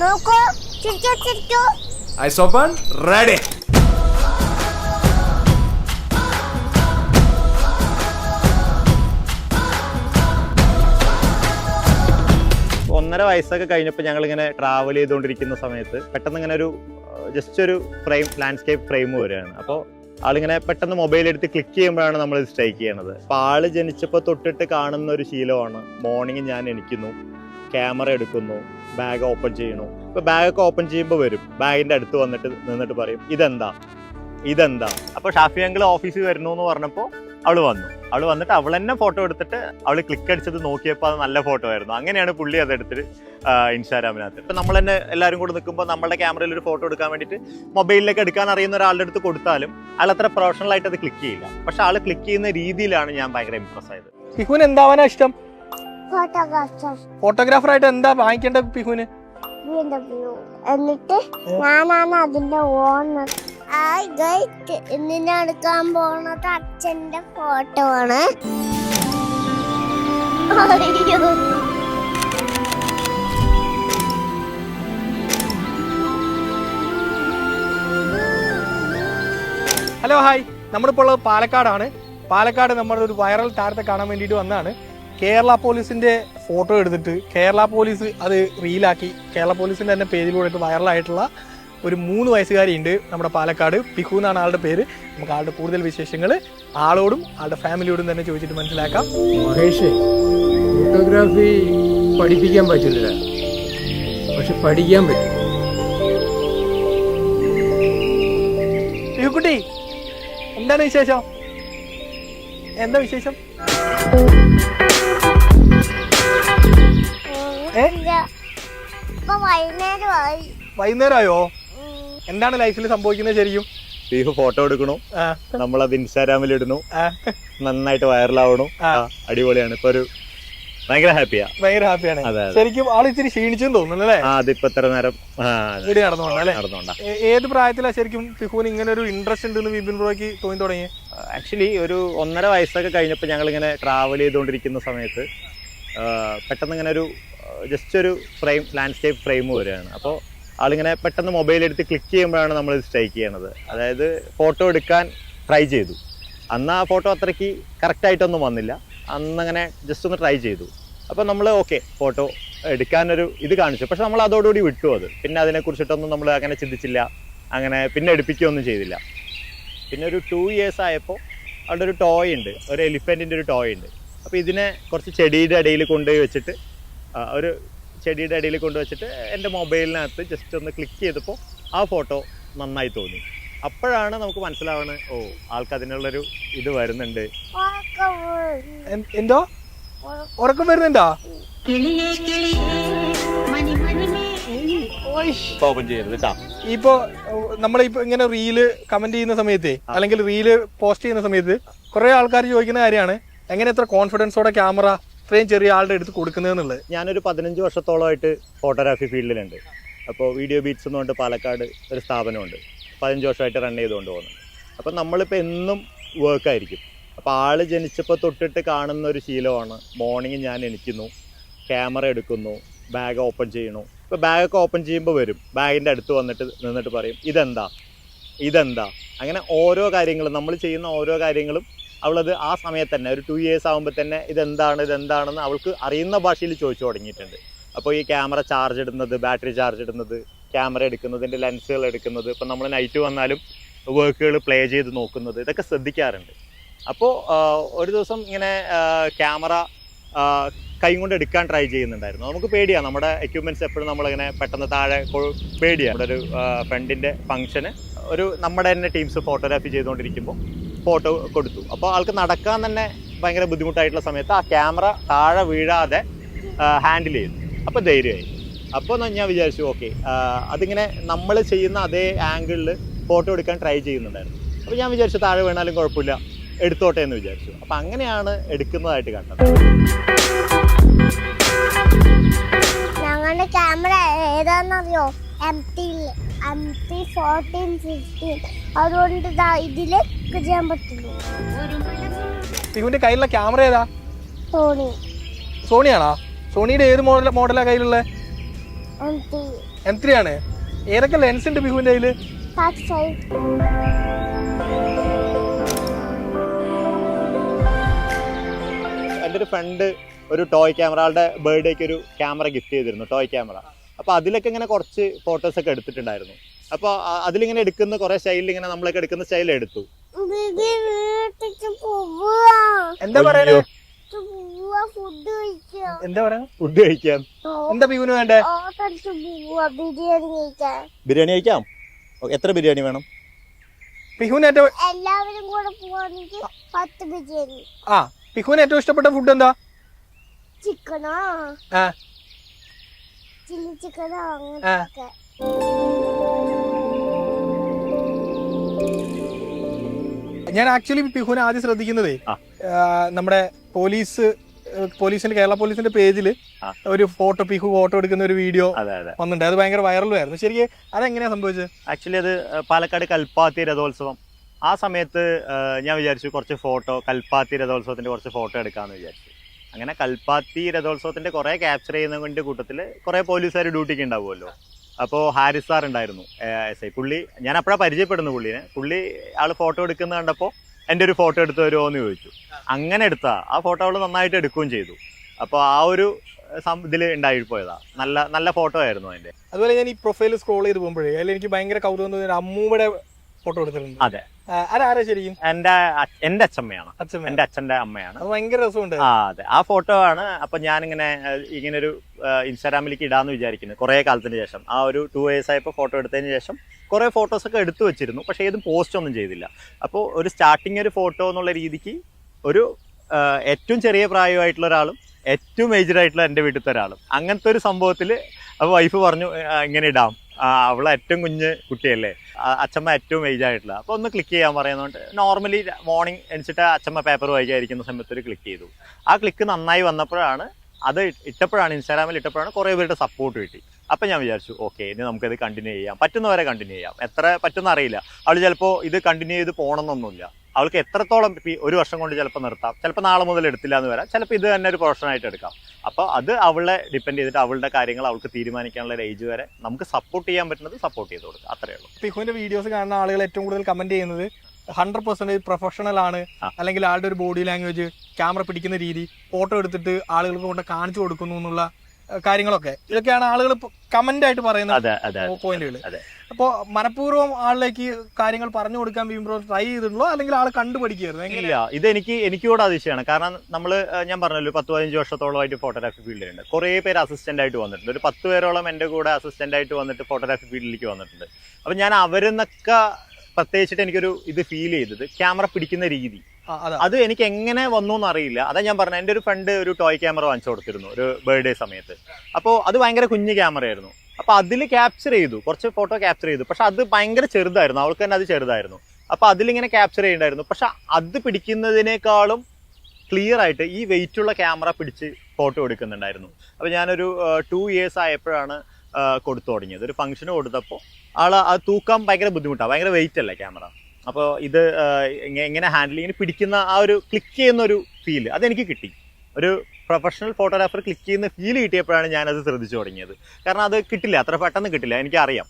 നോക്കൂ. ചിരിച്ചു ചിരിച്ചു. Eyes open ready. ഒന്നര വയസ്സൊക്കെ കഴിഞ്ഞപ്പോൾ ഞങ്ങൾ ഇങ്ങനെ ട്രാവൽ ചെയ്തുകൊണ്ടിരിക്കുന്ന സമയത്ത് പെട്ടെന്ന് ഇങ്ങനെ ഒരു ജസ്റ്റ് ഒരു ഫ്രെയിം ലാൻഡ്സ്കേപ്പ് ഫ്രെയിം വരികയാണ്. അപ്പോൾ ആളിങ്ങനെ പെട്ടെന്ന് മൊബൈൽ എടുത്ത് ക്ലിക്ക് ചെയ്യുമ്പോഴാണ് നമ്മൾ സ്ട്രൈക്ക് ചെയ്യണത്. അപ്പോൾ ആൾ ജനിച്ചപ്പോൾ തൊട്ടിട്ട് കാണുന്ന ഒരു ശീലമാണ്. മോർണിംഗ് ഞാൻ എണിക്കുന്നു ക്യാമറ എടുക്കുന്നു ബാഗ് ഓപ്പൺ ചെയ്യണു ഇപ്പോൾ ബാഗൊക്കെ ഓപ്പൺ ചെയ്യുമ്പോൾ വരും. ബാഗിന്റെ അടുത്ത് വന്നിട്ട് നിന്നിട്ട് പറയും ഇതെന്താ? ഇതെന്താ? അപ്പോൾ ഷാഫി അങ്കിൾ ഓഫീസിൽ വരുന്നു എന്ന് പറഞ്ഞപ്പോൾ അവൾ വന്നു. അവൾ വന്നിട്ട് അവൾ തന്നെ ഫോട്ടോ എടുത്തിട്ട് അവൾ ക്ലിക്ക് അടിച്ചത് നോക്കിയപ്പോൾ അത് നല്ല ഫോട്ടോ ആയിരുന്നു. അങ്ങനെയാണ് പുള്ളി അത് എടുത്തിട്ട് ഇൻസ്റ്റാഗ്രാമിനകത്ത്. ഇപ്പം നമ്മൾ തന്നെ എല്ലാവരും കൂടെ നിൽക്കുമ്പോൾ നമ്മുടെ ക്യാമറയിൽ ഒരു ഫോട്ടോ എടുക്കാൻ വേണ്ടിയിട്ട് മൊബൈലിലേക്ക് എടുക്കാൻ അറിയുന്ന ഒരാളുടെ അടുത്ത് കൊടുത്താലും അയാൾ അത്ര പ്രൊഫഷണൽ ആയിട്ട് അത് ക്ലിക്ക് ചെയ്യില്ല. പക്ഷെ ആൾ ക്ലിക്ക് ചെയ്യുന്ന രീതിയിലാണ് ഞാൻ ഭയങ്കര ഇമ്പ്രസ് ആയത്. ഇഷ്ടം? ഫോട്ടോഗ്രാഫർ. ഫോട്ടോഗ്രാഫർ ആയിട്ട് എന്താ വാങ്ങിക്കേണ്ട പിഹുവിന്. എന്നിട്ട് ഞാനാണ് അതിന്റെ ഓണർ. ഹായ് ഗൈസ് ഇന്ന് എടുക്കാൻ പോണത് അച്ഛന്റെ ഫോട്ടോ ആണ് ഹലോ ഹായ് നമ്മളിപ്പോൾ ഉള്ളത് പാലക്കാടാണ്. പാലക്കാട് നമ്മുടെ ഒരു വൈറൽ താരത്തെ കാണാൻ വേണ്ടിയിട്ട് വന്നതാണ്. കേരള പോലീസിന്റെ ഫോട്ടോ എടുത്തിട്ട് കേരള പോലീസ് അത് റീലാക്കി. കേരള പോലീസിന്റെ തന്നെ പേജിലൂടെ വൈറലായിട്ടുള്ള ഒരു മൂന്ന് വയസ്സുകാരിയുണ്ട് നമ്മുടെ പാലക്കാട്. പിഹു എന്നാണ് ആളുടെ പേര്. നമുക്ക് ആളുടെ കൂടുതൽ വിശേഷങ്ങൾ ആളോടും ആളുടെ ഫാമിലിയോടും തന്നെ ചോദിച്ചിട്ട് മനസ്സിലാക്കാം. മഹേഷ് ഫോട്ടോഗ്രാഫി പഠിപ്പിക്കാൻ പറ്റില്ല പക്ഷെ പഠിക്കാൻ പറ്റും. പിഹുക്കുട്ടി എന്താണ് വിശേഷം? എന്താ വിശേഷം? വൈകുന്നേരമായി. എന്താണ് ലൈഫിൽ സംഭവിക്കുന്നത് ശരിക്കും? ബീഫ് ഫോട്ടോ എടുക്കണു. നമ്മൾ അത് ഇൻസ്റ്റാഗ്രാമിൽ ഇടുന്നു. നന്നായിട്ട് വൈറലാവണു. അടിപൊളിയാണ്. ഇപ്പൊ ഒരു ഭയങ്കര ഹാപ്പിയാ ഭയങ്കര ഹാപ്പിയാണ് ശരിക്കും ആൾ ഇച്ചിരി ക്ഷീണിച്ചെന്ന് തോന്നുന്നു അല്ലേ? ആ അതിപ്പോ ഇത്ര നേരം നടന്നോണ്ടാ ഏത് പ്രായത്തിലാ ശരിക്കും ഫിഹുവിന് ഇങ്ങനെ ഒരു ഇൻട്രസ്റ്റ് ഉണ്ടെന്ന് വിപിൻ ബ്രോയ്ക്ക് തോന്നി തുടങ്ങി ആക്ച്വലി ഒരു ഒന്നര വയസ്സൊക്കെ കഴിഞ്ഞപ്പോൾ ഞങ്ങൾ ഇങ്ങനെ ട്രാവൽ ചെയ്തുകൊണ്ടിരിക്കുന്ന സമയത്ത് പെട്ടെന്ന് ഇങ്ങനെ ഒരു ജസ്റ്റ് ഒരു ഫ്രെയിം ലാൻഡ്സ്കേപ്പ് ഫ്രെയിം വരികയാണ് അപ്പോൾ ആളിങ്ങനെ പെട്ടെന്ന് മൊബൈൽ എടുത്ത് ക്ലിക്ക് ചെയ്യുമ്പോഴാണ് നമ്മൾ സ്ട്രൈക്ക് ചെയ്യണത്. അതായത് ഫോട്ടോ എടുക്കാൻ ട്രൈ ചെയ്തു. അന്ന് ആ ഫോട്ടോ അത്രയ്ക്ക് കറക്റ്റായിട്ടൊന്നും വന്നില്ല. അന്നങ്ങനെ ജസ്റ്റ് ഒന്ന് ട്രൈ ചെയ്തു. അപ്പോൾ നമ്മൾ ഓക്കെ ഫോട്ടോ എടുക്കാനൊരു ഇത് കാണിച്ചു. പക്ഷെ നമ്മൾ അതോടുകൂടി വിട്ടു അത്. പിന്നെ അതിനെക്കുറിച്ചിട്ടൊന്നും നമ്മൾ അങ്ങനെ ചിന്തിച്ചില്ല. അങ്ങനെ പിന്നെ എടുപ്പിക്കുകയൊന്നും ചെയ്തില്ല. പിന്നെ ഒരു ടു ഇയേഴ്സ് ആയപ്പോൾ അവിടെ ഒരു ടോയ് ഉണ്ട്. ഒരു എലിഫന്റിന്റെ ഒരു ടോയ് ഉണ്ട്. അപ്പോൾ ഇതിനെ കുറച്ച് ചെടിയുടെ ഇടയിൽ കൊണ്ടുപോയി വെച്ചിട്ട് ഒരു ചെടിയുടെ ഇടയിൽ കൊണ്ടുവച്ചിട്ട് എന്റെ മൊബൈലിനകത്ത് ജസ്റ്റ് ഒന്ന് ക്ലിക്ക് ചെയ്തപ്പോൾ ആ ഫോട്ടോ നന്നായി തോന്നി. അപ്പോഴാണ് നമുക്ക് മനസ്സിലാവുന്നത് ഓ ആൾക്ക് അതിനുള്ളൊരു ഇത് വരുന്നുണ്ട്. എന്തോ? ഉറക്കം വരുന്നുണ്ടോ? ഇപ്പോ നമ്മളിപ്പോ ഇങ്ങനെ റീൽ കമന്റ് ചെയ്യുന്ന സമയത്ത് അല്ലെങ്കിൽ റീൽ പോസ്റ്റ് ചെയ്യുന്ന സമയത്ത് കുറെ ആൾക്കാർ ചോദിക്കുന്ന കാര്യമാണ് എങ്ങനെ എത്ര കോൺഫിഡൻസോടെ ക്യാമറ ഇത്രയും ചെറിയ ആളുടെ അടുത്ത് കൊടുക്കുന്നതെന്നുള്ളത് ഞാനൊരു പതിനഞ്ച് വർഷത്തോളമായിട്ട് ഫോട്ടോഗ്രാഫി ഫീൽഡിലുണ്ട്. അപ്പോൾ വീഡിയോ ബീറ്റ്സ് എന്ന് പറഞ്ഞിട്ട് പാലക്കാട് ഒരു സ്ഥാപനമുണ്ട്. പതിനഞ്ച് വർഷമായിട്ട് റൺ ചെയ്തുകൊണ്ട് പോകുന്നു. അപ്പം നമ്മളിപ്പോൾ എന്നും വർക്കായിരിക്കും അപ്പോൾ ആൾ ജനിച്ചപ്പോൾ തൊട്ടിട്ട് കാണുന്ന ഒരു ശീലമാണ്. മോർണിംഗ് ഞാൻ എണിക്കുന്നു ക്യാമറ എടുക്കുന്നു ബാഗ് ഓപ്പൺ ചെയ്യണു ഇപ്പോൾ ബാഗൊക്കെ ഓപ്പൺ ചെയ്യുമ്പോൾ വരും. ബാഗിന്റെ അടുത്ത് വന്നിട്ട് നിന്നിട്ട് പറയും ഇതെന്താ? ഇതെന്താ? അങ്ങനെ ഓരോ കാര്യങ്ങളും നമ്മൾ ചെയ്യുന്ന ഓരോ കാര്യങ്ങളും അവളത് ആ സമയത്ത് തന്നെ ഒരു ടു ഇയേഴ്സ് ആകുമ്പോൾ തന്നെ ഇതെന്താണ് ഇതെന്താണെന്ന് അവൾക്ക് അറിയുന്ന ഭാഷയിൽ ചോദിച്ചു തുടങ്ങിയിട്ടുണ്ട്. അപ്പോൾ ഈ ക്യാമറ ചാർജ് ഇടുന്നത് ബാറ്ററി ചാർജ് ഇടുന്നത് ക്യാമറ എടുക്കുന്നതിന്റെ ലെൻസുകൾ എടുക്കുന്നത് ഇപ്പം നമ്മൾ നൈറ്റ് വന്നാലും വർക്കുകൾ പ്ലേ ചെയ്ത് നോക്കുന്നത് ഇതൊക്കെ ശ്രദ്ധിക്കാറുണ്ട്. അപ്പോൾ ഒരു ദിവസം ഇങ്ങനെ ക്യാമറ കൈ കൊണ്ട് എടുക്കാൻ ട്രൈ ചെയ്യുന്നുണ്ടായിരുന്നു. നമുക്ക് പേടിയാണ് നമ്മുടെ എക്യുപ്മെന്റ്സ് എപ്പോഴും നമ്മളിങ്ങനെ പെട്ടെന്ന് താഴെ പേടിയാണ് നമ്മുടെ ഒരു ഫ്രണ്ടിന്റെ ഫംഗ്ഷന് ഒരു നമ്മുടെ തന്നെ ടീംസ് ഫോട്ടോഗ്രാഫി ചെയ്തുകൊണ്ടിരിക്കുമ്പോൾ ഫോട്ടോ കൊടുത്തു. അപ്പോൾ ആൾക്ക് നടക്കാൻ തന്നെ ഭയങ്കര ബുദ്ധിമുട്ടായിട്ടുള്ള സമയത്ത് ആ ക്യാമറ താഴെ വീഴാതെ ഹാൻഡിൽ ചെയ്തു. അപ്പോൾ ധൈര്യമായി. അപ്പോൾ ഞാൻ വിചാരിച്ചു ഓക്കെ അതിങ്ങനെ നമ്മൾ ചെയ്യുന്ന അതേ ആംഗിളിൽ ഫോട്ടോ എടുക്കാൻ ട്രൈ ചെയ്യുന്നുണ്ടായിരുന്നു. അപ്പോൾ ഞാൻ വിചാരിച്ചു താഴെ വീണാലും കുഴപ്പമില്ല എടുത്തോട്ടെ എന്ന് വിചാരിച്ചു. അപ്പോൾ അങ്ങനെയാണ് എടുക്കുന്നതായിട്ട് കണ്ടത്. ഞങ്ങളുടെ camera ഏതാണെന്നറിയോ M T T fourteen fifteen അതുകൊണ്ട് ഇതിൽ ചെയ്യാൻ പറ്റുള്ളൂ. പിഹുവിന്റെ കയ്യിലുള്ള ക്യാമറ ഏതാ? സോണി. സോണിയാണോ? സോണിയുടെ ഏത് മോഡൽ മോഡലാ കയ്യിലുള്ള? എം ത്രീ ആണ്. ഏതൊക്കെ ലെൻസ് ഉണ്ട് ബിഹുവിന്റെ കയ്യിൽ? എന്റെ ഒരു ഫ്രണ്ട് ഒരു ടോയ് ക്യാമറ ആളുടെ ബർത്ത്ഡേക്ക് ഒരു ക്യാമറ ഗിഫ്റ്റ് ചെയ്തിരുന്നു ടോയ് ക്യാമറ അപ്പോൾ അതിലൊക്കെ ഇങ്ങനെ കുറച്ച് ഫോട്ടോസ് ഒക്കെ എടുത്തിട്ടുണ്ടായിരുന്നു. അപ്പോൾ അതിലിങ്ങനെ എടുക്കുന്ന കുറേ സ്റ്റൈലിൽ ഇങ്ങനെ നമ്മളൊക്കെ എടുക്കുന്ന സ്റ്റൈൽ എടുത്തു. എന്താ പറയണേ? പോവാ ഫുഡ് കഴിക്കാം എന്താ പറയാ ഫുഡ് കഴിക്കാം. എന്താ ബിഹുവിന് വേണ്ടേ? ബിരിയാണി കഴിക്കാം? എത്ര ബിരിയാണി വേണം? ബിഹുവിന് ഏറ്റവും എല്ലാവരും കൂടെ പോവാണെങ്കിൽ പത്ത് ബിരിയാണി. ആ ബിഹുവിന് ഏറ്റവും ഇഷ്ടപ്പെട്ട ഫുഡ് എന്താ? ചിക്കനാ? ആ. അങ്ങനത്തെ ഞാൻ ആക്ച്വലി പിഹുവിനെ ആദ്യം ശ്രദ്ധിക്കുന്നതേ ആ. ആ, നമ്മുടെ പോലീസ് പോലീസിന്റെ കേരള പോലീസിന്റെ പേജിൽ ഒരു ഫോട്ടോ പിഹു ഫോട്ടോ എടുക്കുന്ന ഒരു വീഡിയോ അതെ അതെ. വന്നിട്ടുണ്ട്. അത് ഭയങ്കര വൈറലുമായിരുന്നു ശരി ശരിക്കും അതെങ്ങനെയാ സംഭവിച്ചത്? ആക്ച്വലി അത് പാലക്കാട് കൽപ്പാത്തി രഥോത്സവം. ആ സമയത്ത് ഞാൻ വിചാരിച്ചു കുറച്ച് ഫോട്ടോ കൽപ്പാത്തി രഥോത്സവത്തിന്റെ കുറച്ച് ഫോട്ടോ എടുക്കാന്ന് വിചാരിച്ചു. അങ്ങനെ കൽപ്പാത്തി രഥോത്സവത്തിന്റെ കുറെ ക്യാപ്ചർ ചെയ്യുന്നതിന്റെ കൂട്ടത്തിൽ കുറെ പോലീസുകാർ ഡ്യൂട്ടിക്ക് ഉണ്ടാവുമല്ലോ. അപ്പോൾ ഹാരിസ് സാർ ഉണ്ടായിരുന്നു എസ് ഐ പുള്ളി ഞാൻ അപ്പോഴാണ് പരിചയപ്പെടുന്നു പുള്ളിനെ. പുള്ളി ആൾ ഫോട്ടോ എടുക്കുന്ന കണ്ടപ്പോൾ എന്റെ ഒരു ഫോട്ടോ എടുത്ത് തരുമോ എന്ന് ചോദിച്ചു. അങ്ങനെ എടുത്താ ആ ഫോട്ടോ അവൾ നന്നായിട്ട് എടുക്കുകയും ചെയ്തു. അപ്പോൾ ആ ഒരു ഇതിൽ ഉണ്ടായി പോയതാ നല്ല നല്ല ഫോട്ടോ ആയിരുന്നു അതിന്റെ അതുപോലെ ഞാൻ ഈ പ്രൊഫൈൽ സ്ക്രോൾ ചെയ്ത് പോകുമ്പോഴേ അതിൽ എനിക്ക് ഭയങ്കര കൗതുകം തോന്നിയ അമ്മൂമ്മയുടെ ഫോട്ടോ എടുത്തിട്ടുണ്ട്. അതെ. അതാരാ ശരിക്കും? എന്റെ അ- എന്റെ അച്ഛമ്മയാണ്. അച്ഛൻ എന്റെ അച്ഛന്റെ അമ്മയാണ്. ഭയങ്കര രസമുണ്ട്. ആ അതെ. ആ ഫോട്ടോ ആണ് അപ്പൊ ഞാനിങ്ങനെ ഇങ്ങനെ ഇങ്ങനെ ഒരു ഇൻസ്റ്റാഗ്രാമിലേക്ക് ഇടാന്ന് വിചാരിക്കുന്നു. കുറേ കാലത്തിന് ശേഷം. ആ ഒരു ടു ഇയേഴ്സ് ആയപ്പോൾ ഫോട്ടോ എടുത്തതിന് ശേഷം കുറേ ഫോട്ടോസ് ഒക്കെ എടുത്തു വെച്ചിരുന്നു. പക്ഷെ ഏതും പോസ്റ്റ് ഒന്നും ചെയ്തില്ല. അപ്പോൾ ഒരു സ്റ്റാർട്ടിങ് ഒരു ഫോട്ടോ എന്നുള്ള രീതിക്ക് ഒരു ഏറ്റവും ചെറിയ പ്രായമായിട്ടുള്ള ഒരാളും ഏറ്റവും ഏജ്ഡ് ആയിട്ടുള്ള എന്റെ വീട്ടിലത്തെ ഒരാളും. അങ്ങനത്തെ ഒരു സംഭവത്തിൽ അപ്പോൾ വൈഫ് പറഞ്ഞു ഇങ്ങനെ ഇടാം. അവളെ ഏറ്റവും കുഞ്ഞ് കുട്ടിയല്ലേ? അച്ഛമ്മ ഏറ്റവും ഏജ് ആയിട്ടുള്ള. അപ്പോൾ ഒന്ന് ക്ലിക്ക് ചെയ്യാൻ പറയുന്നതുകൊണ്ട് നോർമലി മോർണിംഗ് എണിച്ചിട്ട് അച്ഛമ്മ പേപ്പർ വായിക്കാതിരിക്കുന്ന സമയത്ത് ഒരു ക്ലിക്ക് ചെയ്തു. ആ ക്ലിക്ക് നന്നായി വന്നപ്പോഴാണ് അത് ഇട്ടപ്പോഴാണ് ഇൻസ്റ്റാഗ്രാമിൽ ഇട്ടപ്പോഴാണ് കുറേ പേരുടെ സപ്പോർട്ട് കിട്ടി. അപ്പം ഞാൻ വിചാരിച്ചു ഓക്കെ ഇനി നമുക്കത് കണ്ടിന്യൂ ചെയ്യാം. പറ്റുന്നവരെ കണ്ടിന്യൂ ചെയ്യാം. എത്ര പറ്റുന്ന അറിയില്ല. അവൾ ചിലപ്പോൾ ഇത് കണ്ടിന്യൂ ചെയ്ത് പോകണമെന്നൊന്നുമില്ല അവൾക്ക് എത്രത്തോളം ഒരു വർഷം കൊണ്ട് ചിലപ്പോൾ നിർത്താം. ചിലപ്പോൾ നാളെ മുതൽ എടുത്തില്ല എന്ന് വരാം. ചിലപ്പോൾ ഇത് തന്നെ ഒരു പ്രൊഫഷനായിട്ട് എടുക്കാം. അപ്പോൾ അത് അവളെ ഡിപ്പെൻഡ് ചെയ്തിട്ട് അവളുടെ കാര്യങ്ങൾ അവൾക്ക് തീരുമാനിക്കാനുള്ള ഒരു ഏജ് വരെ നമുക്ക് സപ്പോർട്ട് ചെയ്യാൻ പറ്റുന്നത് സപ്പോർട്ട് ചെയ്ത് കൊടുക്കുക. അത്രയേ ഉള്ളൂ. പിഹുവിന്റെ വീഡിയോസ് കാണുന്ന ആളുകൾ ഏറ്റവും കൂടുതൽ കമന്റ് ചെയ്യുന്നത് ഹൺഡ്രഡ് പെർസെന്റേജ് പ്രൊഫഷണൽ ആണ് അല്ലെങ്കിൽ ആളുടെ ഒരു ബോഡി ലാംഗ്വേജ് ക്യാമറ പിടിക്കുന്ന രീതി ഫോട്ടോ എടുത്തിട്ട് ആളുകൾക്ക് കൊണ്ട് കാണിച്ചു കൊടുക്കുന്നു എന്നുള്ള കാര്യങ്ങളൊക്കെ. ഇതൊക്കെയാണ് ആളുകൾ കമന്റ് ആയിട്ട് പറയുന്നത് പോയിന്റുകൾ. അപ്പോൾ മനഃപൂർവം ആളിലേക്ക് കാര്യങ്ങൾ പറഞ്ഞു കൊടുക്കാൻ വീണ്ടും ട്രൈ ചെയ്തിട്ടുള്ളൂ അല്ലെങ്കിൽ ആൾ കണ്ടുപഠിക്കുകയായിരുന്നു എങ്ങനെ ഇല്ല ഇത് എനിക്ക് എനിക്ക് കൂടെ അതിശയമാണ്. കാരണം നമ്മൾ ഞാൻ പറഞ്ഞല്ലോ പത്ത് പതിനഞ്ച് വർഷത്തോളമായിട്ട് ഫോട്ടോഗ്രാഫി ഫീൽഡിലുണ്ട് കുറേ പേര് അസിസ്റ്റന്റ് ആയിട്ട് വന്നിട്ടുണ്ട്. ഒരു പത്ത് പേരോളം എന്റെ കൂടെ അസിസ്റ്റന്റ് ആയിട്ട് വന്നിട്ട് ഫോട്ടോഗ്രാഫി ഫീൽഡിലേക്ക് വന്നിട്ടുണ്ട്. അപ്പം ഞാൻ അവരെന്നൊക്കെ പ്രത്യേകിച്ചിട്ട് എനിക്കൊരു ഇത് ഫീൽ ചെയ്തത് ക്യാമറ പിടിക്കുന്ന രീതി. അതാ. എനിക്ക് എങ്ങനെ വന്നു എന്നറിയില്ല അതാ ഞാൻ പറഞ്ഞത്. എന്റെ ഒരു ഫ്രണ്ട് ഒരു ടോയ് ക്യാമറ വാങ്ങിച്ചു കൊടുത്തിരുന്നു ഒരു ബർത്ത്ഡേ സമയത്ത്. അപ്പോൾ അത് ഭയങ്കര കുഞ്ഞു ക്യാമറയായിരുന്നു അപ്പോൾ അതിൽ ക്യാപ്ചർ ചെയ്തു. കുറച്ച് ഫോട്ടോ ക്യാപ്ചർ ചെയ്തു. പക്ഷെ അത് ഭയങ്കര ചെറുതായിരുന്നു. അവൾക്ക് തന്നെ അത് ചെറുതായിരുന്നു. അപ്പോൾ അതിലിങ്ങനെ ക്യാപ്ചർ ചെയ്യണ്ടായിരുന്നു. പക്ഷെ അത് പിടിക്കുന്നതിനേക്കാളും ക്ലിയർ ആയിട്ട് ഈ വെയിറ്റ് ഉള്ള ക്യാമറ പിടിച്ച് ഫോട്ടോ എടുക്കുന്നുണ്ടായിരുന്നു. അപ്പോൾ ഞാനൊരു ടു ഇയേഴ്സ് ആയപ്പോഴാണ് കൊടുത്തു തുടങ്ങിയത്. ഒരു ഫംഗ്ഷന് കൊടുത്തപ്പോൾ ആൾ അത് തൂക്കാൻ ഭയങ്കര ബുദ്ധിമുട്ടാണ് ഭയങ്കര വെയിറ്റ് അല്ലേ ക്യാമറ അപ്പോൾ ഇത് എങ്ങനെ ഹാൻഡിൽ ഇങ്ങനെ പിടിക്കുന്ന ആ ഒരു ക്ലിക്ക് ചെയ്യുന്ന ഒരു ഫീൽ അതെനിക്ക് കിട്ടി. ഒരു പ്രൊഫഷണൽ ഫോട്ടോഗ്രാഫർ ക്ലിക്ക് ചെയ്യുന്ന ഫീൽ കിട്ടിയപ്പോഴാണ് ഞാനത് ശ്രദ്ധിച്ചു തുടങ്ങിയത്. കാരണം അത് കിട്ടില്ല അത്ര പെട്ടെന്ന് കിട്ടില്ല എനിക്കറിയാം.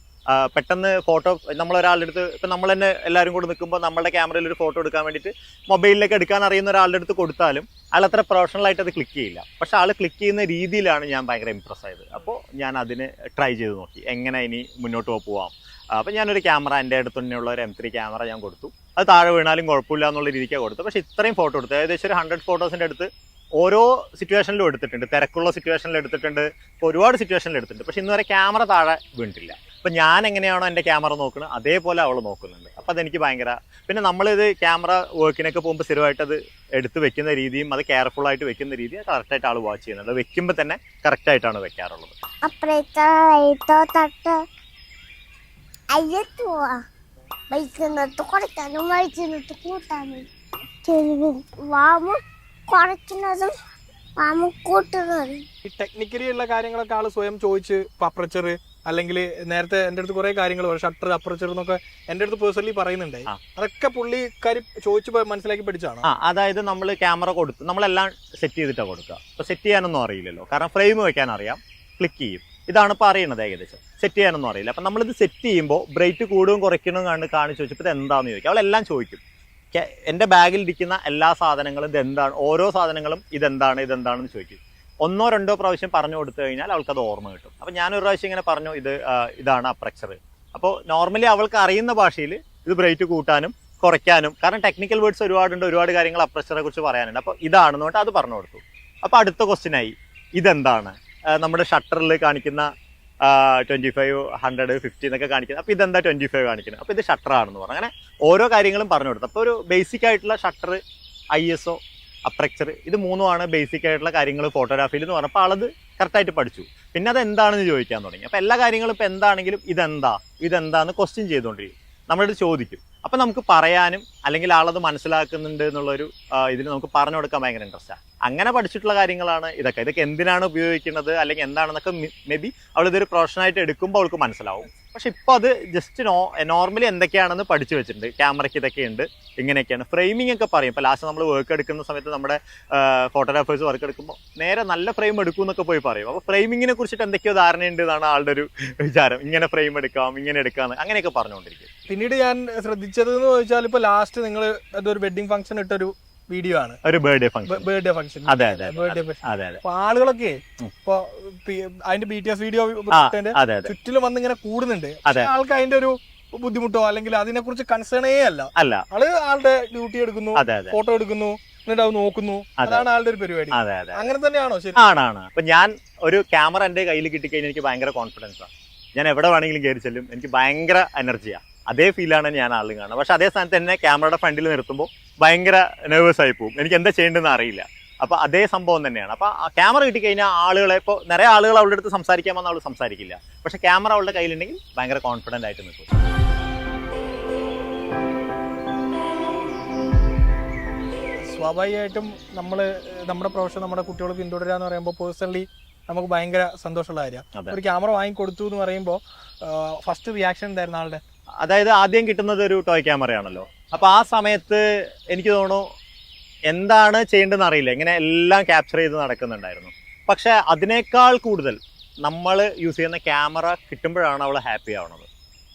പെട്ടെന്ന് ഫോട്ടോ നമ്മൾ ഒരാളുടെ അടുത്ത് ഇപ്പം നമ്മൾ തന്നെ എല്ലാവരും കൂടെ നിൽക്കുമ്പോൾ നമ്മുടെ ക്യാമറയിൽ ഒരു ഫോട്ടോ എടുക്കാൻ വേണ്ടിയിട്ട് മൊബൈലിലേക്ക് എടുക്കാൻ അറിയുന്ന ഒരാളുടെ അടുത്ത് കൊടുത്താലും അയാൾ അത്ര പ്രൊഫഷണലായിട്ട് അത് ക്ലിക്ക് ചെയ്യില്ല. പക്ഷെ ആൾ ക്ലിക്ക് ചെയ്യുന്ന രീതിയിലാണ് ഞാൻ ഭയങ്കര ഇമ്പ്രസ് ആയത്. അപ്പോൾ ഞാൻ അതിന് ട്രൈ ചെയ്ത് നോക്കി. എങ്ങനെ ഇനി മുന്നോട്ട് പോവാം. അപ്പോൾ ഞാനൊരു ക്യാമറ എന്റെ അടുത്ത് തന്നെയുള്ള ഒരു എം ത്രീ ക്യാമറ ഞാൻ കൊടുത്തു. അത് താഴെ വീണാലും കുഴപ്പമില്ല എന്നുള്ള രീതിക്കാണ് കൊടുത്തു പക്ഷേ ഇത്രയും ഫോട്ടോ എടുത്തു. ഏകദേശം ഒരു ഹൺഡ്രഡ് ഫോട്ടോസിന്റെ അടുത്ത് ഓരോ സിറ്റുവേഷനിലും എടുത്തിട്ടുണ്ട്. തിരക്കുള്ള സിറ്റുവേഷനിൽ എടുത്തിട്ടുണ്ട്. ഇപ്പോൾ ഒരുപാട് സിറ്റുവേഷനിൽ എടുത്തിട്ടുണ്ട്. പക്ഷെ ഇന്ന് വരെ ക്യാമറ താഴെ വീണിട്ടില്ല. അപ്പം ഞാൻ എങ്ങനെയാണോ എന്റെ ക്യാമറ നോക്കുന്നത് അതേപോലെ അവൾ നോക്കുന്നുണ്ട്. അപ്പം അതെനിക്ക് ഭയങ്കര പിന്നെ നമ്മളിത് ക്യാമറ വർക്കിനൊക്കെ പോകുമ്പോൾ സ്ഥിരമായിട്ട് അത് എടുത്ത് വെക്കുന്ന രീതിയും അത് കെയർഫുൾ ആയിട്ട് വെക്കുന്ന രീതി കറക്റ്റായിട്ട് ആൾ വാച്ച് ചെയ്യുന്നുണ്ട്. വെക്കുമ്പോൾ തന്നെ കറക്റ്റായിട്ടാണ് വെക്കാറുള്ളത്. അപ്പോഴത്തെ കുറയ്ക്കുന്നതും ടെക്നിക്കലി ഉള്ള കാര്യങ്ങളൊക്കെ ആൾ സ്വയം ചോദിച്ച് അപ്രച്ചർ അല്ലെങ്കിൽ നേരത്തെ എന്റെ അടുത്ത് കുറെ കാര്യങ്ങൾ ഷട്ടർ അപ്രച്ചർ എന്നൊക്കെ എന്റെ അടുത്ത് പേഴ്സണലി പറയുന്നുണ്ട്. അതൊക്കെ പുള്ളിക്കാരി ചോദിച്ചു മനസ്സിലാക്കി പഠിച്ചാണ് ആ അതായത് നമ്മൾ ക്യാമറ കൊടുത്ത് നമ്മളെല്ലാം സെറ്റ് ചെയ്തിട്ടാണ് കൊടുക്കുക അപ്പോൾ സെറ്റ് ചെയ്യാനൊന്നും അറിയില്ലല്ലോ. കാരണം ഫ്രെയിം വെക്കാൻ അറിയാം. ക്ലിക്ക് ചെയ്യും. ഇതാണ് പറയുന്നത് അറിയണത് ഏകദേശം. സെറ്റ് ചെയ്യാനൊന്നും അറിയില്ല. അപ്പം നമ്മളിത് സെറ്റ് ചെയ്യുമ്പോൾ ബ്രൈറ്റ് കൂടുകയും കുറയ്ക്കണം കാണിച്ചു വെച്ചപ്പോൾ ഇത് എന്താണെന്ന് ചോദിക്കും. അവളെല്ലാം ചോദിക്കും. "കെ- എന്റെ ബാഗിൽ ഇരിക്കുന്ന എല്ലാ സാധനങ്ങളും ഇതെന്താണ് ഓരോ സാധനങ്ങളും ഇതെന്താണ് ഇതെന്താണെന്ന് ചോദിക്കും. ഒന്നോ രണ്ടോ പ്രാവശ്യം പറഞ്ഞു കൊടുത്തു കഴിഞ്ഞാൽ അവൾക്കത് ഓർമ്മ കിട്ടും. അപ്പം ഞാനൊരു പ്രാവശ്യം ഇങ്ങനെ പറഞ്ഞു ഇത് ഇതാണ് അപ്രക്ചർ അപ്പോൾ നോർമലി അവൾക്ക് അറിയുന്ന ഭാഷയിൽ ഇത് ബ്രൈറ്റ് കൂട്ടാനും കുറയ്ക്കാനും കാരണം ടെക്നിക്കൽ വേർഡ്സ് ഒരുപാടുണ്ട് ഒരുപാട് കാര്യങ്ങൾ അപ്രക്ഷറെ കുറിച്ച് പറയാനുണ്ട്. അപ്പോൾ ഇതാണെന്ന് പറഞ്ഞിട്ട് അത് പറഞ്ഞു കൊടുത്തു. അപ്പോൾ അടുത്ത ക്വസ്റ്റിനായി ഇതെന്താണ്? നമ്മുടെ ഷട്ടറിൽ കാണിക്കുന്ന ട്വന്റി ഫൈവ് ഹൺഡ്രഡ് ഫിഫ്റ്റി എന്നൊക്കെ കാണിക്കുന്നത്. അപ്പോൾ ഇതെന്താ ട്വന്റി ഫൈവ് കാണിക്കുന്നത്? അപ്പോൾ ഇത് ഷട്ടറാണെന്ന് പറഞ്ഞു. അങ്ങനെ ഓരോ കാര്യങ്ങളും പറഞ്ഞു കൊടുത്തു. അപ്പോൾ ഒരു ബേസിക് ആയിട്ടുള്ള shutter I S O aperture ഇത് മൂന്നുമാണ് ബേസിക് ആയിട്ടുള്ള കാര്യങ്ങൾ ഫോട്ടോഗ്രാഫിയിൽ എന്ന് പറഞ്ഞപ്പോൾ ആളത് കറക്റ്റായിട്ട് പഠിച്ചു. പിന്നെ അത് എന്താണെന്ന് ചോദിക്കാൻ തുടങ്ങി. അപ്പോൾ എല്ലാ കാര്യങ്ങളും ഇപ്പോൾ എന്താണെങ്കിലും ഇതെന്താ ഇതെന്താന്ന് ക്വസ്റ്റ്യൻ ചെയ്തുകൊണ്ടിരിക്കും. നമ്മളോട് ചോദിക്കും. അപ്പോൾ നമുക്ക് പറയാനും അല്ലെങ്കിൽ ആളത് മനസ്സിലാക്കുന്നുണ്ട് എന്നുള്ളൊരു ഇതിൽ നമുക്ക് പറഞ്ഞു കൊടുക്കാൻ ഭയങ്കര ഇൻട്രസ്റ്റാണ് അങ്ങനെ പഠിച്ചിട്ടുള്ള കാര്യങ്ങളാണ് ഇതൊക്കെ. ഇതൊക്കെ എന്തിനാണ് ഉപയോഗിക്കുന്നത്? അല്ലെങ്കിൽ എന്താണെന്നൊക്കെ മേ ബി അവൾ ഇതൊരു പ്രൊഫഷനായിട്ട് എടുക്കുമ്പോൾ അവൾക്ക് മനസ്സിലാവും. പക്ഷെ ഇപ്പോൾ അത് ജസ്റ്റ് നോ നോർമലി എന്തൊക്കെയാണെന്ന് പഠിച്ചു വെച്ചിട്ടുണ്ട്. ക്യാമറയ്ക്ക് ഇതൊക്കെ ഇതൊക്കെയുണ്ട് ഇങ്ങനെയൊക്കെയാണ്. ഫ്രെയിമിംഗ് ഒക്കെ പറയും. ഇപ്പോൾ ലാസ്റ്റ് നമ്മൾ വർക്ക് എടുക്കുന്ന സമയത്ത് നമ്മുടെ ഫോട്ടോഗ്രാഫേഴ്സ് വർക്ക് എടുക്കുമ്പോൾ നേരെ നല്ല ഫ്രെയിം എടുക്കും എന്നൊക്കെ പോയി പറയും. അപ്പോൾ ഫ്രെയിമിങ്ങിനെ കുറിച്ചിട്ട് എന്തൊക്കെയോ ധാരണയുണ്ട് എന്നാണ് ആളുടെ ഒരു വിചാരം. ഇങ്ങനെ ഫ്രെയിം എടുക്കാം ഇങ്ങനെ എടുക്കാം അങ്ങനെയൊക്കെ പറഞ്ഞുകൊണ്ടിരിക്കും. പിന്നീട് ഞാൻ ശ്രദ്ധിച്ചത് എന്ന് ചോദിച്ചാൽ ഇപ്പോൾ ലാസ്റ്റ് നിങ്ങൾ അതൊരു വെഡ്ഡിങ് ഫംഗ്ഷൻ ഇട്ടൊരു വീഡിയോ ആണ്. ഒരു ബർത്ത്ഡേ ഫംഗ്ഷൻ ബർത്ത്ഡേ ഫംഗ്ഷൻ അതെ, അതെ. ബർത്ത്ഡേ അതെ അതെ. അപ്പൊ ആളുകളൊക്കെ. ഇപ്പൊ അതിന്റെ ബി ടി എസ് വീഡിയോ ചുറ്റിലും വന്ന് ഇങ്ങനെ കൂടുന്നുണ്ട്. ആൾക്ക് അതിന്റെ ഒരു ബുദ്ധിമുട്ടോ അല്ലെങ്കിൽ അതിനെ കുറിച്ച് കൺസേണേ അല്ല. അല്ല. ആൾ ആളുടെ ഡ്യൂട്ടി എടുക്കുന്നു ഫോട്ടോ എടുക്കുന്നു എന്നിട്ട് അത് നോക്കുന്നു. അതാണ് ആളുടെ ഒരു പരിപാടി. അതെ അതെ അങ്ങനെ തന്നെയാണോ? ശരി. ആണാണ് അപ്പൊ ഞാൻ ഒരു ക്യാമറ എന്റെ കയ്യിൽ കിട്ടിക്കഴിഞ്ഞാൽ എനിക്ക് ഭയങ്കര കോൺഫിഡൻസ് ആണ് ഞാൻ എവിടെ വേണമെങ്കിലും കയറി ചെല്ലും. എനിക്ക് ഭയങ്കര എനർജിയാണ് അതേ ഫീലാണ് ഞാൻ ആളിൽ കാണുന്നത്. പക്ഷേ അതേ സ്ഥാനത്ത് എന്നെ ക്യാമറയുടെ ഫ്രണ്ടിൽ നിർത്തുമ്പോൾ ഭയങ്കര നെർവസ് ആയി പോകും. എനിക്ക് എന്താ ചെയ്യേണ്ടതെന്ന് അറിയില്ല. അപ്പോൾ അതേ സംഭവം തന്നെയാണ്. അപ്പൊ ക്യാമറ കിട്ടിക്കഴിഞ്ഞാൽ ആളുകളെ ഇപ്പോൾ നിറയെ ആളുകൾ അവളുടെ അടുത്ത് സംസാരിക്കാൻ വന്നാൽ അവൾ സംസാരിക്കില്ല. പക്ഷേ ക്യാമറ അവളുടെ കയ്യിലുണ്ടെങ്കിൽ ഭയങ്കര കോൺഫിഡന്റ് ആയിട്ട് നിൽക്കും. സ്വാഭാവികമായിട്ടും നമ്മൾ നമ്മുടെ പ്രൊഫഷൻ നമ്മുടെ കുട്ടികൾ പിന്തുടരുക എന്ന് പറയുമ്പോൾ പേഴ്സണലി നമുക്ക് ഭയങ്കര സന്തോഷമുള്ള കാര്യമാണ്. ഒരു ക്യാമറ വാങ്ങിക്കൊടുത്തു എന്ന് പറയുമ്പോൾ ഫസ്റ്റ് റിയാക്ഷൻ എന്തായിരുന്നു ആളുടെ? അതായത് ആദ്യം കിട്ടുന്നത് ഒരു ടോയ് ക്യാമറയാണല്ലോ അപ്പോൾ ആ സമയത്ത് എനിക്ക് തോന്നുന്നു എന്താണ് ചെയ്യേണ്ടതെന്ന് അറിയില്ല. ഇങ്ങനെ എല്ലാം ക്യാപ്ചർ ചെയ്ത് നടക്കുന്നുണ്ടായിരുന്നു. പക്ഷെ അതിനേക്കാൾ കൂടുതൽ നമ്മൾ യൂസ് ചെയ്യുന്ന ക്യാമറ കിട്ടുമ്പോഴാണ് അവൾ ഹാപ്പി ആവുന്നത്.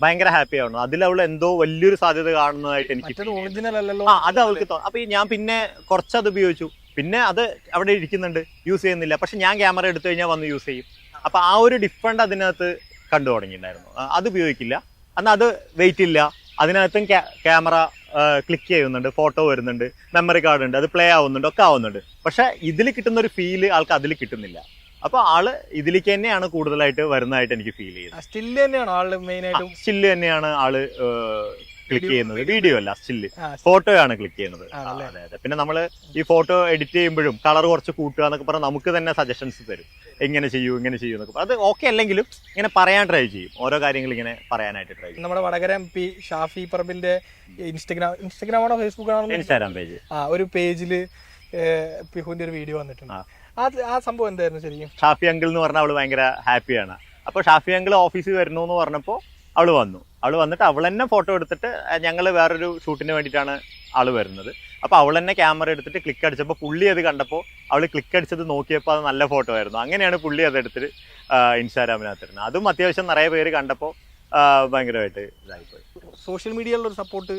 ഭയങ്കര ഹാപ്പി ആവുന്നത്. അതിൽ അവൾ എന്തോ വലിയൊരു സാധ്യത കാണുന്നതായിട്ട് എനിക്ക് ഒറിജിനൽ അല്ലല്ലോ. ആ അത് അവൾക്ക് തോന്നും അപ്പോൾ ഞാൻ പിന്നെ കുറച്ചത് ഉപയോഗിച്ചു. പിന്നെ അത് അവിടെ ഇരിക്കുന്നുണ്ട്. യൂസ് ചെയ്യുന്നില്ല. പക്ഷെ ഞാൻ ക്യാമറ എടുത്തു കഴിഞ്ഞാൽ വന്ന് യൂസ് ചെയ്യും. അപ്പോൾ ആ ഒരു ഡിഫറെന്റ് അതിനകത്ത് കണ്ടു തുടങ്ങിയിട്ടുണ്ടായിരുന്നു. അത് ഉപയോഗിക്കില്ല. എന്നാൽ അത് വെയിറ്റ് ഇല്ല. അതിനകത്തും ക്യാമറ ക്ലിക്ക് ചെയ്യുന്നുണ്ട് ഫോട്ടോ വരുന്നുണ്ട് മെമ്മറി കാർഡ് ഉണ്ട് അത് പ്ലേ ആവുന്നുണ്ട് ഒക്കെ ആവുന്നുണ്ട്. പക്ഷെ ഇതിൽ കിട്ടുന്ന ഒരു ഫീൽ ആൾക്ക് അതിൽ കിട്ടുന്നില്ല. അപ്പൊ ആൾ ഇതിലേക്ക് തന്നെയാണ് കൂടുതലായിട്ട് വരുന്നതായിട്ട് എനിക്ക് ഫീൽ ചെയ്യുന്നത്. സ്റ്റിൽ തന്നെയാണ് ആൾ മെയിൻ ആയിട്ട്? സ്റ്റില്ല് തന്നെയാണ് ആൾ ക്ലിക്ക് ചെയ്യുന്നത്. വീഡിയോ അല്ല സ്റ്റിൽ ഫോട്ടോ ആണ് ക്ലിക്ക് ചെയ്യുന്നത്. അതെ അതെ. പിന്നെ നമ്മൾ ഈ ഫോട്ടോ എഡിറ്റ് ചെയ്യുമ്പോഴും കളർ കുറച്ച് കൂട്ടുക എന്നൊക്കെ പറഞ്ഞാൽ നമുക്ക് തന്നെ സജഷൻസ് തരും. എങ്ങനെ ചെയ്യൂ ഇങ്ങനെ ചെയ്യൂ എന്നൊക്കെ അത് ഓക്കെ അല്ലെങ്കിലും ഇങ്ങനെ പറയാൻ ട്രൈ ചെയ്യും. ഓരോ കാര്യങ്ങൾ ഇങ്ങനെ പറയാനായിട്ട് ട്രൈ ചെയ്യും. നമ്മുടെ വടകര എം പി ഷാഫി പറമ്പിന്റെ ഇൻസ്റ്റഗ്രാം ഇൻസ്റ്റഗ്രാം ആണോ ഫേസ്ബുക്ക് ആണോ ഇൻസ്റ്റാഗ്രാം പേജ് ആ ഒരു പേജിൽ പിഹുവിന്റെ ഒരു വീഡിയോ വന്നിട്ടുണ്ട്. ആ. സംഭവം എന്തായിരുന്നു ശരിക്കും? ഷാഫി അങ്കിൾ എന്ന് പറഞ്ഞാൽ അവൾ ഭയങ്കര ഹാപ്പിയാണ് അപ്പോൾ ഷാഫി അങ്കിൾ ഓഫീസിൽ വരുന്നു എന്ന് പറഞ്ഞപ്പോൾ അവൾ വന്നു. അവൾ വന്നിട്ട് അവൾ തന്നെ ഫോട്ടോ എടുത്തിട്ട് ഞങ്ങൾ വേറൊരു ഷൂട്ടിന് വേണ്ടിയിട്ടാണ് ആൾ വരുന്നത്. അപ്പോൾ അവൾ തന്നെ ക്യാമറ എടുത്തിട്ട് ക്ലിക്ക് അടിച്ചപ്പോൾ പുള്ളി അത് കണ്ടപ്പോൾ അവൾ ക്ലിക്ക് അടിച്ചത് നോക്കിയപ്പോൾ അത് നല്ല ഫോട്ടോ ആയിരുന്നു. അങ്ങനെയാണ് പുള്ളി അത് എടുത്തിട്ട് ഇൻസ്റ്റാഗ്രാമിനകത്ത് ഇടുന്നത്. അതും അത്യാവശ്യം നിറയെ പേര് കണ്ടപ്പോൾ ഭയങ്കരമായിട്ട് ഇതായിപ്പോയി. സോഷ്യൽ മീഡിയയിലുള്ള സപ്പോർട്ട്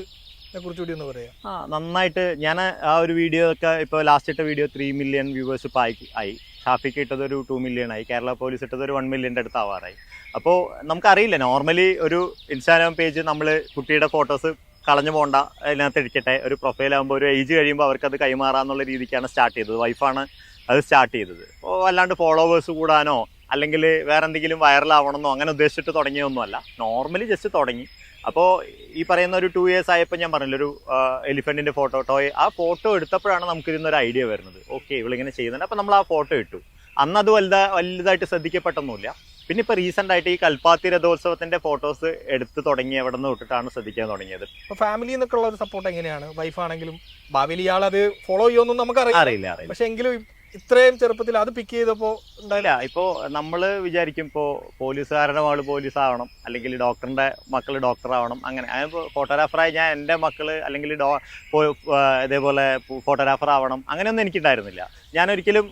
കൂടി ഒന്ന് പറയാം. ആ നന്നായിട്ട് ഞാൻ ആ ഒരു വീഡിയോ ഒക്കെ ഇപ്പോൾ ലാസ്റ്റ് ഇട്ട വീഡിയോ ത്രീ മില്യൺ വ്യൂവേഴ്സ് ഇപ്പോൾ ആയി ആയി. ഷാഫിക്ക് ഇട്ടത് ഒരു ടു മില്യൺ ആയി. കേരള പോലീസ് ഇട്ടത് ഒരു വൺ മില്യന്റെ അടുത്ത് ആവാറായി അപ്പോൾ നമുക്കറിയില്ല നോർമലി ഒരു ഇൻസ്റ്റാഗ്രാം പേജ് നമ്മൾ കുട്ടിയുടെ ഫോട്ടോസ് കളഞ്ഞു പോകണ്ട അതിനകത്ത് ഇരിക്കട്ടെ. ഒരു പ്രൊഫൈൽ ആകുമ്പോൾ ഒരു ഏജ് കഴിയുമ്പോൾ അവർക്ക് അത് കൈമാറാന്നുള്ള രീതിക്കാണ് സ്റ്റാർട്ട് ചെയ്തത്. വൈഫാണ് അത് സ്റ്റാർട്ട് ചെയ്തത്. അപ്പോൾ അല്ലാണ്ട് ഫോളോവേഴ്സ് കൂടാനോ അല്ലെങ്കിൽ വേറെ എന്തെങ്കിലും വൈറലാവണമെന്നോ അങ്ങനെ ഉദ്ദേശിച്ചിട്ട് തുടങ്ങിയൊന്നുമല്ല നോർമലി ജസ്റ്റ് തുടങ്ങി. അപ്പോൾ ഈ പറയുന്ന ഒരു ടു ഇയേഴ്സ് ആയപ്പോൾ ഞാൻ പറഞ്ഞില്ല ഒരു എലിഫന്റിന്റെ ഫോട്ടോ ടോയ് ആ ഫോട്ടോ എടുത്തപ്പോഴാണ് നമുക്ക് ഇതിന്നൊരു ഐഡിയ വരുന്നത്. ഓക്കെ ഇവളിങ്ങനെ ചെയ്യുന്നുണ്ട്. അപ്പോൾ നമ്മൾ ആ ഫോട്ടോ ഇട്ടു. അന്ന് അത് വലുതാ വലുതായിട്ട് ശ്രദ്ധിക്കപ്പെട്ടൊന്നുമില്ല. പിന്നെ ഇപ്പോൾ റീസെന്റ് ആയിട്ട് ഈ കൽപ്പാത്തി രഥോത്സവത്തിന്റെ ഫോട്ടോസ് എടുത്ത് തുടങ്ങി എവിടെ നിന്ന് തൊട്ടിട്ടാണ് ശ്രദ്ധിക്കാൻ തുടങ്ങിയത്. ഇപ്പോൾ ഫാമിലി എന്നൊക്കെ ഉള്ള ഒരു സപ്പോർട്ട് എങ്ങനെയാണ്? വൈഫാണെങ്കിലും ഭാവിയിൽ ഇയാൾ അത് ഫോളോ ചെയ്യുമെന്നും നമുക്ക് അറിയില്ല അറിയില്ല. പക്ഷേ എങ്കിലും ഇത്രയും ചെറുപ്പത്തിൽ അത് പിക്ക് ചെയ്തപ്പോ ഉണ്ടായില്ല ഇല്ല നമ്മൾ വിചാരിക്കും ഇപ്പോ പോലീസുകാരുടെ മകൾ പോലീസ് ആവണം അല്ലെങ്കിൽ ഡോക്ടറിന്റെ മക്കൾ ഡോക്ടർ ആവണം അങ്ങനെ ഫോട്ടോഗ്രാഫറായി ഞാൻ എന്റെ മക്കൾ അല്ലെങ്കിൽ ഇതേപോലെ ഫോട്ടോഗ്രാഫർ ആവണം അങ്ങനെയൊന്നും എനിക്കുണ്ടായിരുന്നില്ല. ഞാൻ ഒരിക്കലും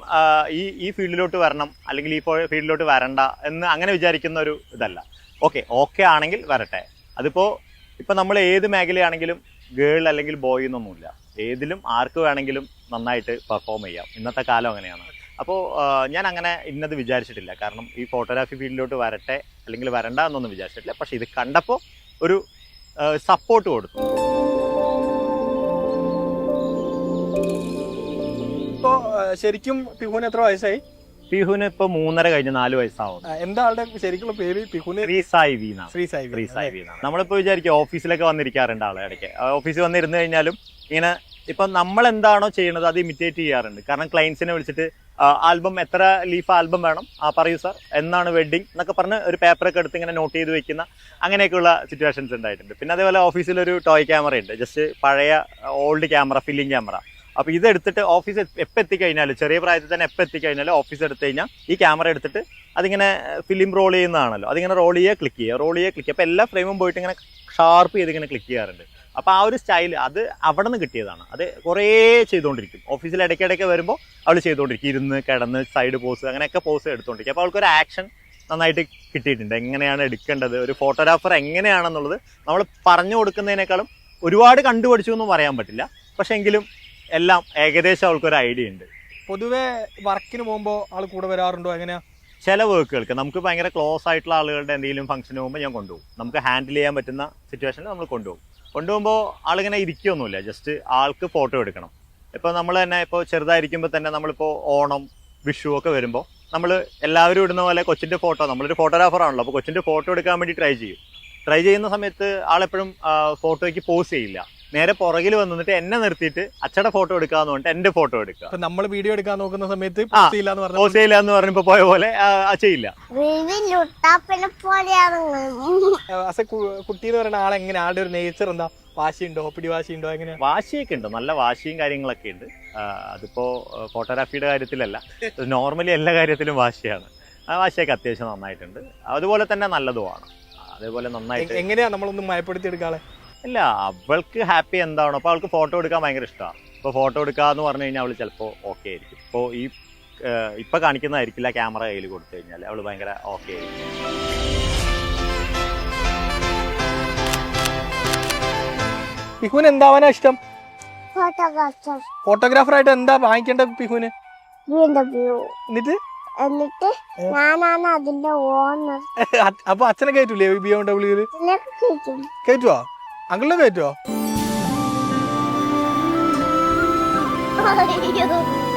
ഈ ഈ ഫീൽഡിലോട്ട് വരണം അല്ലെങ്കിൽ ഈ ഫീൽഡിലോട്ട് വരണ്ട എന്ന് അങ്ങനെ വിചാരിക്കുന്ന ഒരു ഇതല്ല. ഓക്കെ ഓക്കെ ആണെങ്കിൽ വരട്ടെ. അതിപ്പോൾ ഇപ്പൊ നമ്മൾ ഏത് മേഖലയാണെങ്കിലും ഗേൾ അല്ലെങ്കിൽ ബോയ് എന്നൊന്നുമില്ല. ഏതിലും ആർക്ക് വേണമെങ്കിലും നന്നായിട്ട് പെർഫോം ചെയ്യാം. ഇന്നത്തെ കാലം അങ്ങനെയാണ്. അപ്പോൾ ഞാൻ അങ്ങനെ ഇന്നത് വിചാരിച്ചിട്ടില്ല. കാരണം ഈ ഫോട്ടോഗ്രാഫി ഫീൽഡിലോട്ട് വരട്ടെ അല്ലെങ്കിൽ വരണ്ട എന്നൊന്നും വിചാരിച്ചിട്ടില്ല. പക്ഷേ ഇത് കണ്ടപ്പോൾ ഒരു സപ്പോർട്ട് കൊടുത്തു. ഇപ്പോൾ ശരിക്കും പിഹുന് എത്ര വയസ്സായി? പിഹുന് ഇപ്പൊ മൂന്നര കഴിഞ്ഞ് നാല് വയസ്സാവും എന്താ ആളുടെ ശരിക്കുള്ള പേര്? പിഹുന് ശ്രീ സായി വീന ശ്രീ സായി ശ്രീ സായി വീന നമ്മളിപ്പോ വിചാരിക്കും ഓഫീസിലൊക്കെ വന്നിരിക്കാറുണ്ട് ആളെ ഇടയ്ക്ക്. ഓഫീസിൽ വന്നിരുന്നു കഴിഞ്ഞാലും ഇങ്ങനെ ഇപ്പം നമ്മൾ എന്താണോ ചെയ്യുന്നത് അത് ഇമിറ്റേറ്റ് ചെയ്യാറുണ്ട്. കാരണം ക്ലയൻസിനെ വിളിച്ചിട്ട് ആൽബം എത്ര ലീഫ് ആൽബം വേണം? ആ പറയൂ സാർ എന്നാണ് വെഡിങ് എന്നൊക്കെ പറഞ്ഞ് ഒരു പേപ്പറൊക്കെ എടുത്ത് ഇങ്ങനെ നോട്ട് ചെയ്ത് വെക്കുന്ന അങ്ങനെയൊക്കെയുള്ള സിറ്റുവേഷൻസ് ഉണ്ടായിട്ടുണ്ട്. പിന്നെ അതേപോലെ ഓഫീസിലൊരു ടോയ് ക്യാമറ ഉണ്ട്. ജസ്റ്റ് പഴയ ഓൾഡ് ക്യാമറ ഫില്ലിംഗ് ക്യാമറ അപ്പോൾ ഇതെടുത്തിട്ട് ഓഫീസ് എപ്പോൾ എത്തിക്കഴിഞ്ഞാലും ചെറിയ പ്രായത്തിൽ തന്നെ എപ്പോൾ എത്തിക്കഴിഞ്ഞാലും ഓഫീസ് എടുത്തു കഴിഞ്ഞാൽ ഈ ക്യാമറ എടുത്തിട്ട് അതിങ്ങനെ ഫിലിം റോൾ ചെയ്യുന്നതാണല്ലോ. അതിങ്ങനെ റോൾ ചെയ്യുക. ക്ലിക്ക് ചെയ്യുക റോൾ ചെയ്യുക. ക്ലിക്ക് അപ്പോൾ എല്ലാ ഫ്രെയിമും പോയിട്ട് ഇങ്ങനെ ഷാർപ്പ് ചെയ്ത് ഇങ്ങനെ ക്ലിക്ക് ചെയ്യാറുണ്ട്. അപ്പോൾ ആ ഒരു സ്റ്റൈൽ അത് അവിടെ നിന്ന് കിട്ടിയതാണ്. അത് കുറേ ചെയ്തുകൊണ്ടിരിക്കും ഓഫീസിൽ ഇടയ്ക്കിടയ്ക്ക് വരുമ്പോൾ അവൾ ചെയ്തുകൊണ്ടിരിക്കും ഇരുന്ന് കിടന്ന് സൈഡ് പോസ് അങ്ങനെയൊക്കെ പോസ് എടുത്തുകൊണ്ടിരിക്കും അപ്പോൾ അവൾക്കൊരു ആക്ഷൻ നന്നായിട്ട് കിട്ടിയിട്ടുണ്ട്. എങ്ങനെയാണ് എടുക്കേണ്ടത്? ഒരു ഫോട്ടോഗ്രാഫർ എങ്ങനെയാണെന്നുള്ളത് നമ്മൾ പറഞ്ഞു കൊടുക്കുന്നതിനേക്കാളും ഒരുപാട് കണ്ടുപഠിച്ചു എന്നും പറയാൻ പറ്റില്ല. പക്ഷേ എങ്കിലും എല്ലാം ഏകദേശം അവൾക്കൊരു ഐഡിയ ഉണ്ട്. പൊതുവേ വർക്കിന് പോകുമ്പോൾ ആൾ കൂടെ വരാറുണ്ടോ? എങ്ങനെയാ? ചില വർക്കുകൾക്ക് നമുക്ക് ഭയങ്കര ക്ലോസ് ആയിട്ടുള്ള ആളുകളുടെ എന്തെങ്കിലും ഫംഗ്ഷന് പോകുമ്പോൾ ഞാൻ കൊണ്ടുപോകും. നമുക്ക് ഹാൻഡിൽ ചെയ്യാൻ പറ്റുന്ന സിറ്റുവേഷനിൽ നമ്മൾ കൊണ്ടുപോകും. കൊണ്ടുപോകുമ്പോൾ ആളിങ്ങനെ ഇരിക്കുകയൊന്നുമില്ല ജസ്റ്റ് ആൾക്ക് ഫോട്ടോ എടുക്കണം. ഇപ്പോൾ നമ്മൾ തന്നെ ഇപ്പോൾ ചെറുതായിരിക്കുമ്പോൾ തന്നെ നമ്മളിപ്പോൾ ഓണം വിഷു ഒക്കെ വരുമ്പോൾ നമ്മൾ എല്ലാവരും ഇടുന്ന പോലെ കൊച്ചിന്റെ ഫോട്ടോ നമ്മളൊരു ഫോട്ടോഗ്രാഫർ ആണല്ലോ അപ്പോൾ കൊച്ചിന്റെ ഫോട്ടോ എടുക്കാൻ വേണ്ടി ട്രൈ ചെയ്യും. ട്രൈ ചെയ്യുന്ന സമയത്ത് ആളെപ്പോഴും ഫോട്ടോയ്ക്ക് പോസ് ചെയ്യില്ല. നേരെ പുറകിൽ വന്നിട്ട് എന്നെ നിർത്തിയിട്ട് അച്ഛടെ ഫോട്ടോ എടുക്കാന്ന് പറഞ്ഞിട്ട് എന്റെ ഫോട്ടോ എടുക്കുക. നമ്മൾ വീഡിയോ എടുക്കാൻ നോക്കുന്ന സമയത്ത് ആ. post ചെയ്യില്ലാന്ന് പറഞ്ഞു പോസ് ചെയ്യില്ല എന്ന് പറഞ്ഞപ്പോ പോയ പോലെ ചെയ്യില്ല. കുട്ടി എന്ന് പറയുന്ന ആളെങ്ങനെ ആളുടെ ഒരു നേച്ചർ എന്താ? വാശിയുണ്ടോ? പിടി വാശിയുണ്ടോ? എങ്ങനെ വാശിയൊക്കെ ഉണ്ട്. നല്ല വാശിയും കാര്യങ്ങളൊക്കെ ഉണ്ട്. അതിപ്പോ ഫോട്ടോഗ്രാഫിയുടെ കാര്യത്തിലല്ല. നോർമലി എല്ലാ കാര്യത്തിലും വാശിയാണ്. ആ വാശിയൊക്കെ അത്യാവശ്യം നന്നായിട്ടുണ്ട്. അതുപോലെ തന്നെ നല്ലതുമാണ്. അതേപോലെ നന്നായിട്ട് എങ്ങനെയാ നമ്മളൊന്നും മയപ്പെടുത്തി എടുക്കാളെ ഇല്ല അവൾക്ക് ഹാപ്പി എന്താണോ. അപ്പോൾ അവൾക്ക് ഫോട്ടോ എടുക്കാൻ ഭയങ്കര ഇഷ്ടമാണ് ഇപ്പോൾ ഫോട്ടോ എടുക്കാന്ന് പറഞ്ഞു കഴിഞ്ഞാൽ അവൾ ചിലപ്പോൾ ഓക്കെ ആയിരിക്കും. ഇപ്പോൾ ഈ ഇപ്പം കാണിക്കുന്നതായിരിക്കില്ല ക്യാമറ കയ്യിൽ കൊടുത്തു കഴിഞ്ഞാൽ അവൾ ഭയങ്കര ഓക്കെ ആയിരിക്കും. പിഹുന് എന്താവാനാ ഇഷ്ടം? ഫോട്ടോഗ്രാഫർ ഫോട്ടോഗ്രാഫർ ആയിട്ട് എന്താ വാങ്ങിക്കേണ്ട വ്യൂ എന്നിട്ട്? എന്നിട്ട് ഞാനാണ് അതിന്റെ ഓണർ അപ്പൊ അച്ഛനെ കയറ്റൂലേ ബി എം ഡബ്ല്യൂൽ കയറ്റുവോ? അങ്കിളിനെ കയറ്റുവോ? അയ്യോ.